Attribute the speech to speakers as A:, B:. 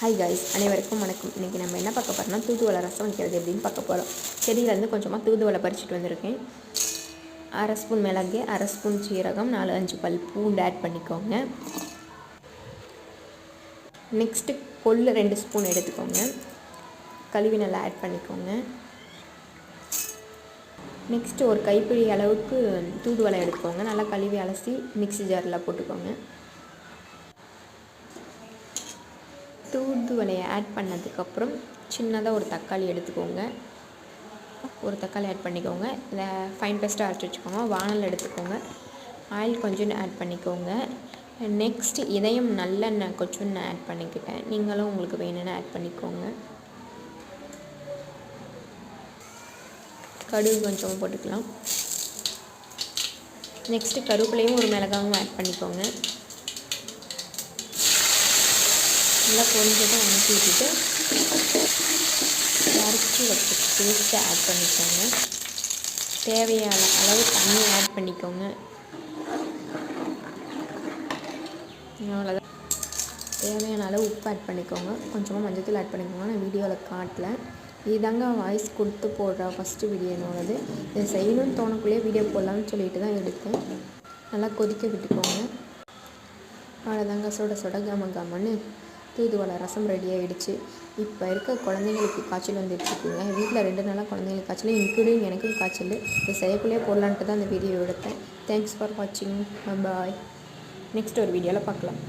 A: Hi guys அனைவருக்கும் வணக்கம். இன்றைக்கி நம்ம என்ன பார்க்க போகிறோம்னா தூதுவளை ரசம் வைக்கிறது எப்படின்னு பார்க்க போகிறோம் செடியிலேருந்து கொஞ்சமாக தூதுவளை பறிச்சுட்டு வந்திருக்கேன். அரை ஸ்பூன் மிளகு அரை ஸ்பூன் சீரகம் நாலு அஞ்சு பல் பூண்டு ஆட் பண்ணிக்கோங்க. நெக்ஸ்ட்டு கொள்ளு ரெண்டு ஸ்பூன் எடுத்துக்கோங்க. கழுவி நல்லா ஆட் பண்ணிக்கோங்க. நெக்ஸ்ட்டு ஒரு கைப்பிடி அளவுக்கு தூதுவளை எடுத்துக்கோங்க. நல்லா கழுவி அலசி மிக்சி ஜாரில் போட்டுக்கோங்க. தூதுவளையை ஆட் பண்ணதுக்கப்புறம் சின்னதாக ஒரு தக்காளி எடுத்துக்கோங்க. ஒரு தக்காளி ஆட் பண்ணிக்கோங்க. இதை ஃபைன் பேஸ்ட்டாக அரைச்சி வச்சுக்கோங்க. வானல் எடுத்துக்கோங்க. ஆயில் கொஞ்சம் ஆட் பண்ணிக்கோங்க. நெக்ஸ்ட் இதயம் நல்லெண்ணெய் கொஞ்சம் நான் ஆட் பண்ணிக்கிட்டேன். நீங்களும் உங்களுக்கு வேணும்னு ஆட் பண்ணிக்கோங்க. கடுகு கொஞ்சம் போட்டுக்கலாம். நெக்ஸ்ட்டு கருவேப்பிலையும் ஒரு மிளகாவும் ஆட் பண்ணிக்கோங்க. நல்லா கொஞ்சமாக வணக்கி விட்டுட்டு அரைச்சி வச்சு பேஸ்ட்டை ஆட் பண்ணிக்கோங்க. தேவையான அளவு தண்ணி ஆட் பண்ணிக்கோங்க. அவ்வளோதான் தேவையான அளவு உப்பு ஆட் பண்ணிக்கோங்க. கொஞ்சமாக மஞ்சத்தூள் ஆட் பண்ணிக்கோங்க. நான் வீடியோவில் காட்டல. இதுதாங்க வாய்ஸ் கொடுத்து போடுற. ஃபஸ்ட்டு வீடியோ என்னோடது. இதை செய்யணும்னு தோணக்குள்ளேயே வீடியோ போடலான்னு சொல்லிட்டு தான் எடுத்தேன். நல்லா கொதிக்க விட்டுக்கோங்க. அவ்வளோதாங்க சுட சுட கம கமன்னு தூதுவளை ரசம் ரெடி ஆகிடுச்சு இப்போ இருக்க குழந்தைங்களுக்கு காய்ச்சல் வந்துட்டுருக்குங்க வீட்டில் ரெண்டு நாளாக குழந்தைங்களுக்கு காய்ச்சல் இன்க்ளூடிங் எனக்கும் காய்ச்சல். இது செய்யக்குள்ளேயே போடலான்ட்டு தான் அந்த வீடியோ எடுத்தேன். தேங்க்ஸ் ஃபார் வாட்சிங் பாய் நெக்ஸ்ட் ஒரு வீடியோவில் பார்க்கலாம்.